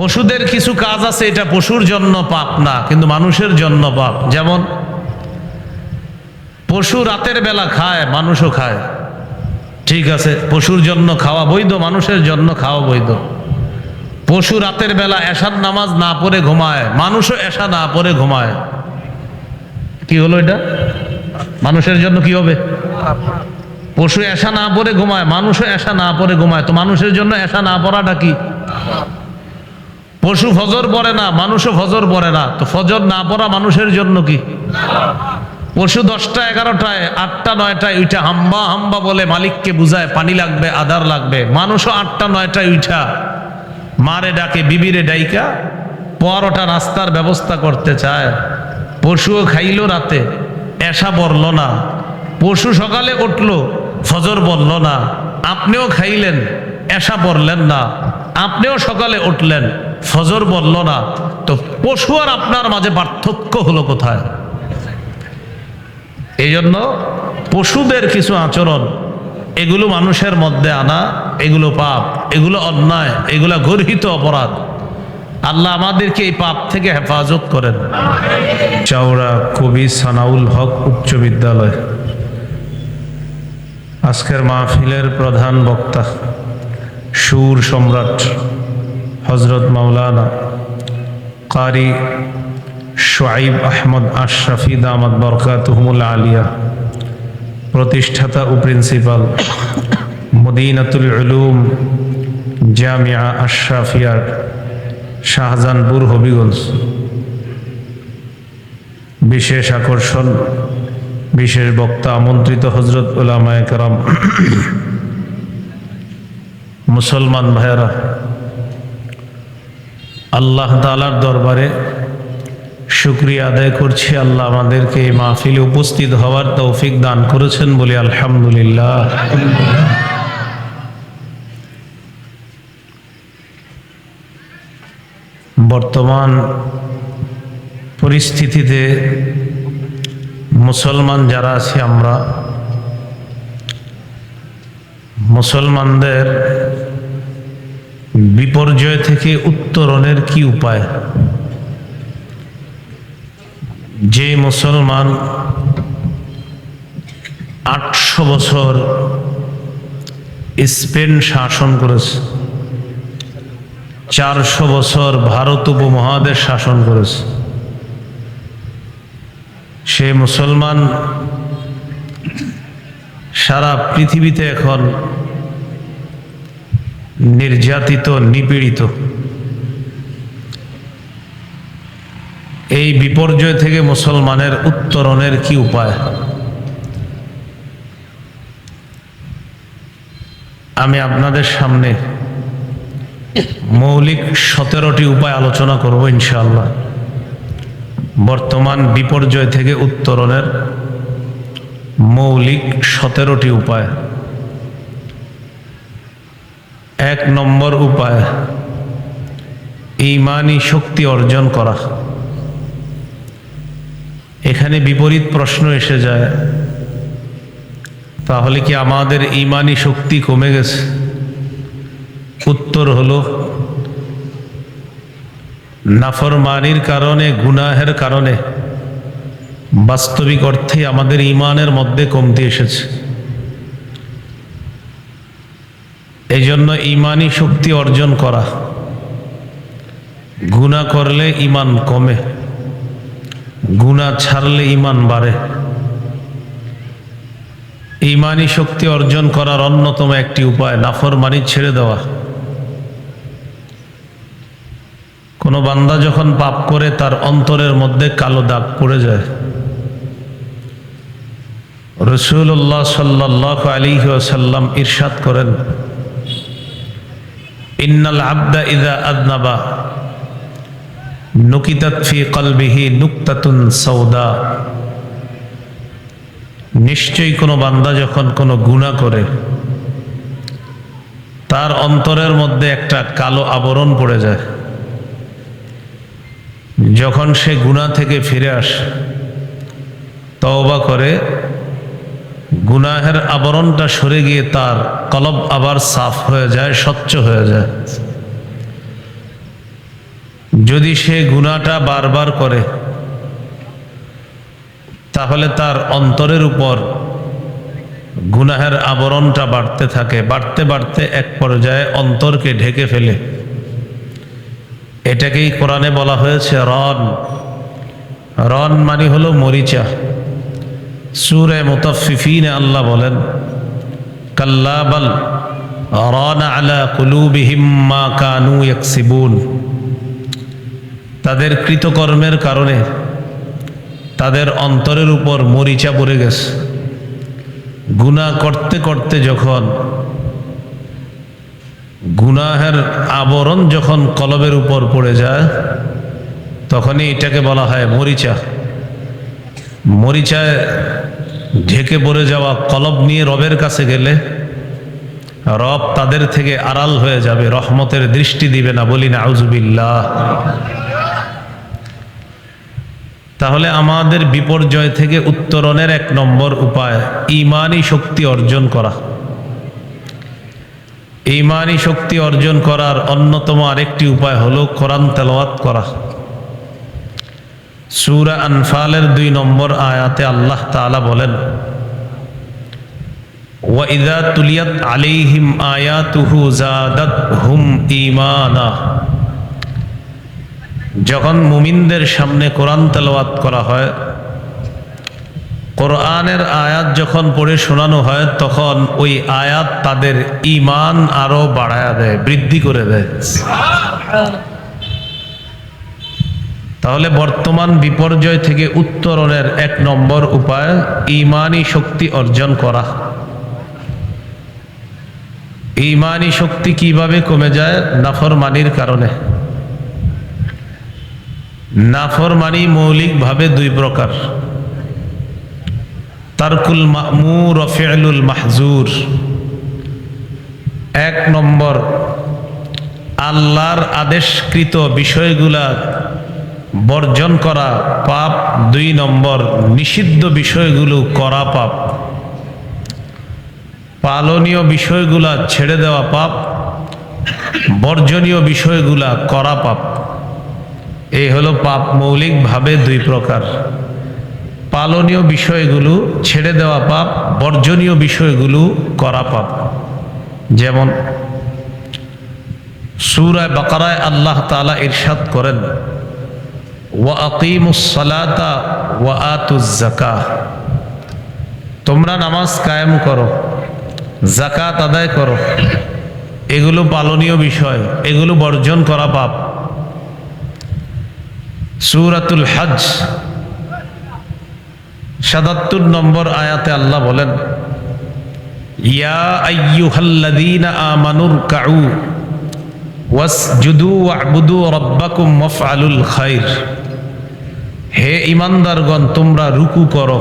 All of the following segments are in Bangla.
পশুদের কিছু কাজ আছে, এটা পশুর জন্য পাপ না, কিন্তু মানুষের জন্য পাপ। যেমন, পশু রাতের বেলা খায়, মানুষও খায়। ঠিক আছে, পশুর জন্য খাওয়া বৈধ, মানুষের জন্য খাওয়া বৈধ। পশু রাতের বেলা এশার নামাজ না পড়ে ঘুমায়, মানুষও এশা না পড়ে ঘুমায়। কি হলো এটা? মানুষের জন্য কি হবে? পশু এশা না পড়ে ঘুমায়, মানুষও এশা না পড়ে ঘুমায়। তো মানুষের জন্য এশা না পড়াটা কি? পশু ফজর পড়ে না, মানুষও ফজর পড়ে না। তো ফজর না পড়া মানুষের জন্য কি? পশু দশটা এগারোটায়, আটটা, নয়টায় উঠা, হাম্বা হাম্বা বলে মালিককে বুঝায়, পানি লাগবে, আদার লাগবে। মানুষও আটটা, নয়টায় উঠা। মারে ডাকে, বিবিরে ডাইকা, পরোটা নাস্তার ব্যবস্থা করতে চায়। পশুও খাইলো রাতে এসা বলল না। পশু সকালে উঠল, ফজর বলল না। আপনিও খাইলেন এসা পড়লেন না। আপনিও সকালে উঠলেন। ফজর বলল না, তো পশু আর আপনার মাঝে পার্থক্য হলো কোথায়? এই জন্য পশুদের কিছু আচরণ, এগুলো মানুষের মধ্যে আনা, এগুলো পাপ, এগুলো অন্যায়, এগুলো গর্হিত অপরাধ। আল্লাহ আমাদেরকে এই পাপ থেকে হেফাজত করেন। চাওড়া কবি সানাউল হক উচ্চ বিদ্যালয়। আজকের মাহফিলের প্রধান বক্তা, সুর সম্রাট হজরত মাওলানা কারি শোয়াইব আহমদ আশরাফি দামাদ বরকাতহমুল আলিয়া, প্রতিষ্ঠাতা ও প্রিন্সিপাল মদিনাতুল উলুম জামিয়া আশরাফিয়ার শাহজাহানপুর হবিগঞ্জ। বিশেষ আকর্ষণ, বিশেষ বক্তা আমন্ত্রিত হজরত উলামায় মুসলমান ভাইয়েরা আল্লাহ তালার দরবারে শুক্রিয়া আদায় করছি। আল্লাহ আমাদেরকে এই মাহফিলে উপস্থিত হওয়ার তৌফিক দান করেছেন বলে আলহামদুলিল্লাহ। বর্তমান পরিস্থিতিতে মুসলমান যারা আছি আমরা, মুসলমানদের বিপর্যয় থেকে উত্তরণের কি উপায়? যে মুসলমান আটশো বছর স্পেন শাসন করেছে, চারশো বছর ভারত উপমহাদেশ শাসন করেছে, সে মুসলমান সারা পৃথিবীতে এখন নির্যাতিত, নিপীড়িত। এই বিপর্যয় থেকে মুসলমানের উত্তরণের কি উপায়? আমি আপনাদের সামনে মৌলিক সতেরোটি উপায় আলোচনা করব ইনশাআল্লাহ। বর্তমান বিপর্যয় থেকে উত্তরণের মৌলিক সতেরোটি উপায়। এক নম্বর উপায়, ইমানি শক্তি অর্জন করা। এখানে বিপরীত প্রশ্ন এসে যায়, তাহলে কি আমাদের ইমানি শক্তি কমে গেছে? উত্তর হলো, নাফরমানির কারণে, গুনাহের কারণে বাস্তবিক অর্থে আমাদের ইমানের মধ্যে কমতি এসেছে। এই জন্য ইমানি শক্তি অর্জন করা। গুণা করলে ইমান কমে। গুণা ছাড়লে ইমান বাড়ে। ইমানি শক্তি অর্জন করার অন্যতম একটি উপায়, নাফরমানি ছেড়ে দেওয়া। কোনো বান্দা যখন পাপ করে, তার অন্তরের মধ্যে কালো দাগ পড়ে যায়। রসুল্লাহ সাল্লাহ আলী সাল্লাম ইরশাদ করেন ইন্নাল আবদা ইদা আদনাবা। নুকিতাত ফি কলবিহি নুক্তাতুন সৌদা নিশ্চয়ই কোনো বান্দা যখন কোনো গুণা করে, তার অন্তরের মধ্যে একটা কালো আবরণ পড়ে যায়। যখন সে গুণা থেকে ফিরে আসে, তওবা করে গুনাহের আবরণটা সরে গিয়ে তার কলব আবার সাফ হয়ে যায়, স্বচ্ছ হয়ে যায়। যদি সে গুণাটা বারবার করে, তাহলে তার অন্তরের উপর গুনাহের আবরণটা বাড়তে থাকে। বাড়তে বাড়তে এক পর্যায়ে অন্তরকে ঢেকে ফেলে। এটাকেই কোরআনে বলা হয়েছে রন রন মানে হলো মরিচা। সুরে মুতাফিফিন আল্লাহ বলেন কাল্লাবাল রন আলা কুলুবিহিম কানু ইয়াকসিবুন। তাদের কৃতকর্মের কারণে তাদের অন্তরের উপর মরিচা পড়ে গেছে। গুণা করতে করতে যখন, গুনাহের আবরণ যখন কলবের উপর পড়ে যায়, তখনই এটাকে বলা হয় মরিচা। মরিচায় ঢেকে পড়ে যাওয়া কলব নিয়ে রবের কাছে গেলে রব তাদের থেকে আড়াল হয়ে যাবে, রহমতের দৃষ্টি দিবে না, বলি না আউজুবিল্লাহ তাহলে আমাদের বিপর্যয় থেকে উত্তরণের এক নম্বর উপায় ইমানই শক্তি অর্জন করা। ইমানই শক্তি অর্জন করার অন্যতম আরেকটি উপায় হলো কোরআন তেলাওয়াত করা। সূরা আনফালের দুই নম্বর আয়াতে আল্লাহ তাআলা বলেন ওয়াইদা তুলিয়াত আলাইহিম আয়াতুহু জাদাতহুম ঈমানা। যখন মুমিনদের সামনে কোরআন তেলাওয়াত করা হয়, কোরআনের আয়াত যখন পড়ে শোনানো হয়, তখন ওই আয়াত তাদের ইমান আরও বাড়ায়া দেয়, বৃদ্ধি করে দেয়। তাহলে বর্তমান বিপর্যয় থেকে উত্তরণের এক নম্বর উপায়, ইমানি শক্তি অর্জন করা। ইমানি শক্তি কীভাবে কমে যায়? নাফরমানির কারণে। নাফরমানি মৌলিকভাবে দুই প্রকার। তারকুল মামুর ও ফেলুল মাহজুর। এক নম্বর, আল্লাহর আদেশকৃত বিষয়গুলা বর্জন করা পাপ দুই নম্বর, নিষিদ্ধ বিষয়গুলো করা পাপ। পালনীয় বিষয়গুলা ছেড়ে দেওয়া পাপ, বর্জনীয় বিষয়গুলা করা পাপ। এই হলো পাপ মৌলিকভাবে দুই প্রকার। পালনীয় বিষয়গুলো ছেড়ে দেওয়া পাপ, বর্জনীয় বিষয়গুলো করা পাপ। যেমন সুরায় বাকারায় আল্লাহ তালা ইরশাদ করেন ওয়া আকিমুসলাতা ওয়া আতুজাকা তোমরা নামাজ কায়েম করো জাকাত আদায় করো। এগুলো পালনীয় বিষয়, এগুলো বর্জন করা পাপ। সুরাতুল হজ সাতাত্তর নম্বর আয়াতে আল্লাহ বলেন, ইয়া আইয়ুহাল্লাযীনা আমানুর কাউ ওয়াসজুদু ওয়াবুদু রাব্বাকুম ওয়াফআলুল খাইর। হে ইমানদারগণ, তোমরা রুকু করো,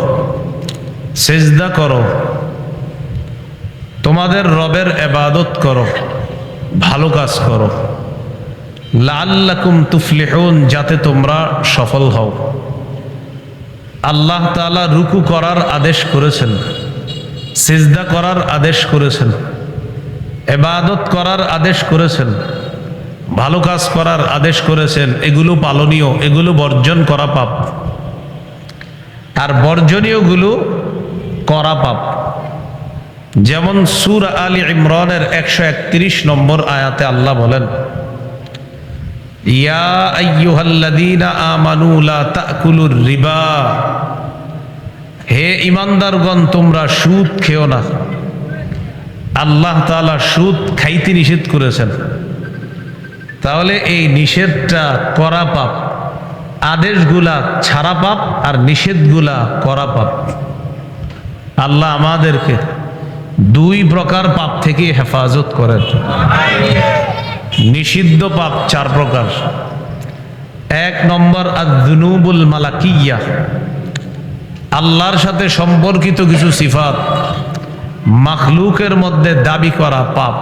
সেজদা করো, তোমাদের রবের এবাদত করো, ভালো কাজ করো। লাল্লাকুম তুফলিহুন, যাতে তোমরা সফল হও। আল্লাহ তাআলা রুকু করার আদেশ করেছেন, সেজদা করার আদেশ করেছেন, এবাদত করার আদেশ করেছেন। ভালো কাজ করার আদেশ করেছেন, এগুলো পালনীয়, এগুলো বর্জন করা পাপ। আর বর্জনীয়গুলো করা পাপ। যেমন সুর আলী ইমরানের একশো একত্রিশ নম্বর আয়াতে আল্লাহ বলেন, ইয়া রিবা। হে ইমানদারগণ, তোমরা সুদ খেও না। আল্লাহ তাআলা সুদ খাইতে নিষেধ করেছেন। তাহলে এই নিষেধটা করা পাপ। আদেশগুলা ছাড়া পাপ আর নিষেধগুলা করা পাপ। আল্লাহ আমাদেরকে দুই প্রকার পাপ থেকে হেফাজত করেন। নিষিদ্ধ পাপ চার প্রকার। এক নম্বর আদনুবুল মালাকিয়া। আল্লাহর সাথে সম্পর্কিত কিছু সিফাত। মাখলুকের মধ্যে দাবি করা পাপ।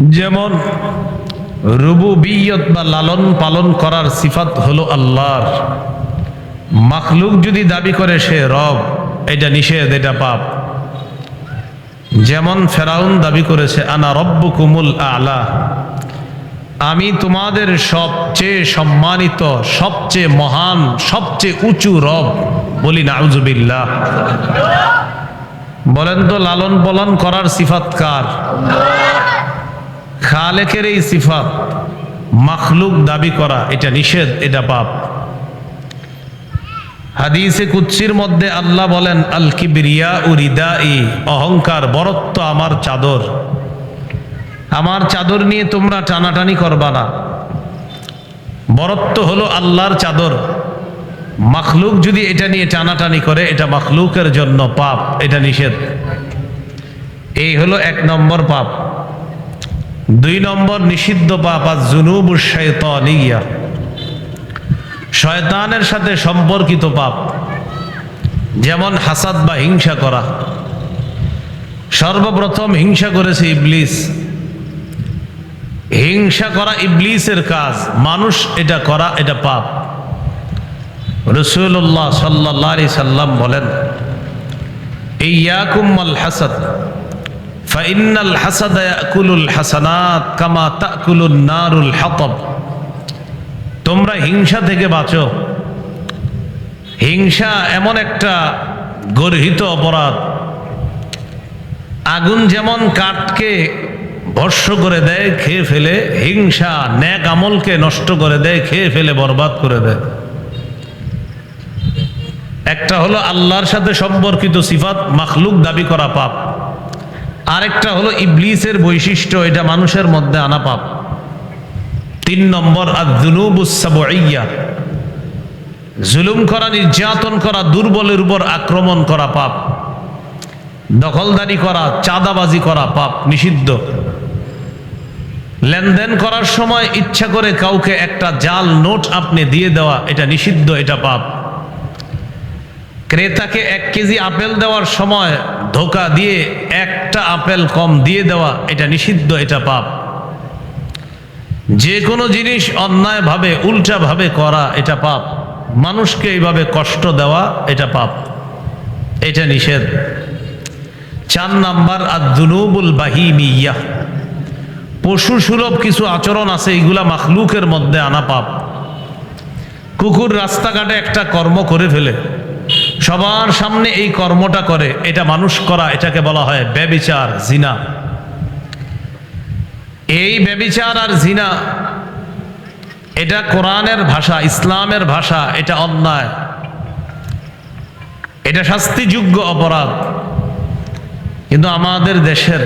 যেমন রুবুবিয়ত বা লালন পালন করার সিফাত হলো আল্লাহর। মাখলুক যদি দাবি করে সে রব, এটা নিষেধ, এটা পাপ। যেমন ফেরাউন দাবি করেছে, আনা রব্বু কুমুল আলা। আমি তোমাদের সবচেয়ে সম্মানিত, সবচেয়ে মহান, সবচেয়ে উঁচু রব বলি নাউজুবিল্লাহ। বলেন তো, লালন পালন করার সিফাত কার? খালেকের এই সিফাত, মাখলুক দাবি করা, এটা নিষেধ, এটা পাপ। হাদিসে কুচ্ছির মধ্যে আল্লাহ বলেন, আল কিবরিয়া উরিদা ই অহংকার, বরত্ব আমার চাদর। আমার চাদর নিয়ে তোমরা টানাটানি করবা না। বরত্ব হলো আল্লাহর চাদর। মাখলুক যদি এটা নিয়ে টানাটানি করে, এটা মাখলুকের জন্য পাপ, এটা নিষেধ। এই হলো এক নম্বর পাপ। দুই নম্বর, নিষিদ্ধ পাপ, আর জুনুব শয়তানিয়া শয়তানের সাথে সম্পর্কিত পাপ, যেমন হাসাদ বা হিংসা করা। সর্বপ্রথম হিংসা করেছে ইবলিস। হিংসা করা ইবলিসের কাজ, মানুষ এটা করা, এটা পাপ। রসুল্লাহ সাল্লাহ সাল্লাম বলেন ইয়াকুম্মাল হাসাদ। ফাইনাল হাসাদ ইয়াকুলুল হাসানাত কামা তাকুলুন নারুল হাতব তোমরা হিংসা থেকে বাঁচো। হিংসা এমন একটা গর্হিত অপরাধ। আগুন যেমন কাঠকে ভস্য করে দেয়, খেয়ে ফেলে, হিংসা ন্যাক আমলকে নষ্ট করে দেয়, খেয়ে ফেলে, বরবাদ করে দেয়। একটা হলো আল্লাহর সাথে সম্পর্কিত সিফাত, মাখলুক দাবি করা পাপ। আরেকটা হলো ইবলিসের বৈশিষ্ট্য, এটা মানুষের মধ্যে আনা পাপ। তিন নম্বর জুলুম করা, নির্যাতন করা, দুর্বলের উপর আক্রমণ করা পাপ। দখলদারি করা, চাঁদাবাজি করা পাপ, নিষিদ্ধ। লেনদেন করার সময় ইচ্ছা করে কাউকে একটা জাল, নোট আপনি দিয়ে দেওয়া, এটা নিষিদ্ধ, এটা পাপ। ক্রেতাকে এক কেজি আপেল দেওয়ার সময় ধোকা দিয়ে একটা আপেল কম দিয়ে দেওয়া, এটা নিষিদ্ধ, এটা পাপ। যে কোনো জিনিস অন্যায়ভাবে উল্টাভাবে করা, এটা পাপ। মানুষকে এইভাবে কষ্ট দেওয়া, এটা পাপ। এটা নিষেধ। চার নাম্বার আর আদুনুবুল বাহিমিয়া। পশু সুলভ কিছু আচরণ আছে এইগুলা মাখলুকের মধ্যে আনা পাপ। কুকুর রাস্তাঘাটে একটা কর্ম করে ফেলে। সবার সামনে এই কর্মটা করে, এটা মানুষ করা, এটাকে বলা হয় ব্যবিচার, জিনা। এই ব্যবিচার আর জিনা, এটা কোরআনের ভাষা, ইসলামের ভাষা, এটা অন্যায়। এটা শাস্তিযোগ্য অপরাধ। কিন্তু আমাদের দেশের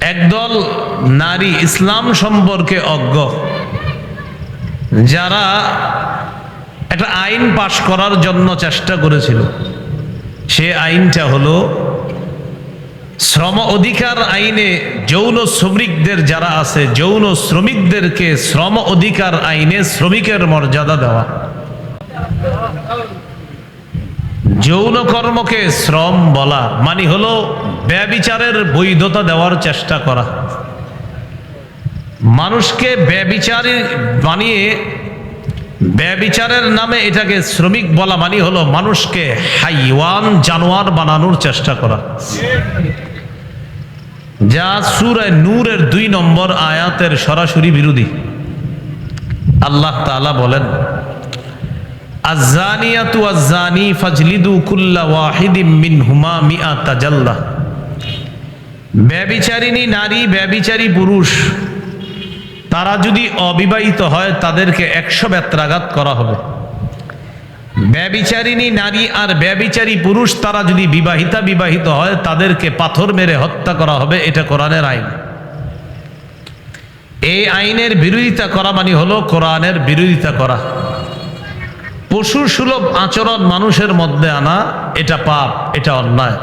একদল নারী ইসলাম সম্পর্কে অজ্ঞ, যারা একটা আইন পাশ করার জন্য চেষ্টা করেছিল। সে আইনটা হলো, শ্রম অধিকার আইনে যৌন শ্রমিকদের যারা আছে, যৌন শ্রমিকদেরকে শ্রম অধিকার আইনে শ্রমিকের মর্যাদা দেওয়া। যৌন কর্মকে শ্রম বলা মানে হলো ব্যবিচারের বৈধতা দেওয়ার চেষ্টা করা। মানুষকে ব্যবিচারী বানিয়ে ব্যবিচারের নামে এটাকে শ্রমিক বলা মানে হলো মানুষকে হাইওয়ান জানোয়ার বানানোর চেষ্টা করা। যা সুরায় নূরের দুই নম্বর আয়াতের সরাসরি বিরোধী। আল্লাহ তাআলা বলেন আজানিয়াতু আজানি ফাজলিদু কুল্লা ওয়াহিদিম মিআতা জাল্লা। ব্যবিচারিণী নারী, ব্যবিচারী পুরুষ তারা যদি অবিবাহিত হয়, তাদেরকে একশো ব্যত্রাঘাত করা হবে। ব্যবিচারিণী নারী আর ব্যবিচারী পুরুষ, তারা যদি বিবাহিতা বিবাহিত হয়, তাদেরকে পাথর মেরে হত্যা করা হবে, এটা কোরআনের আইন। এই আইনের বিরোধিতা করা মানে হলো কোরআনের বিরোধিতা করা। পশু সুলভ আচরণ মানুষের মধ্যে আনা, এটা পাপ, এটা অন্যায়।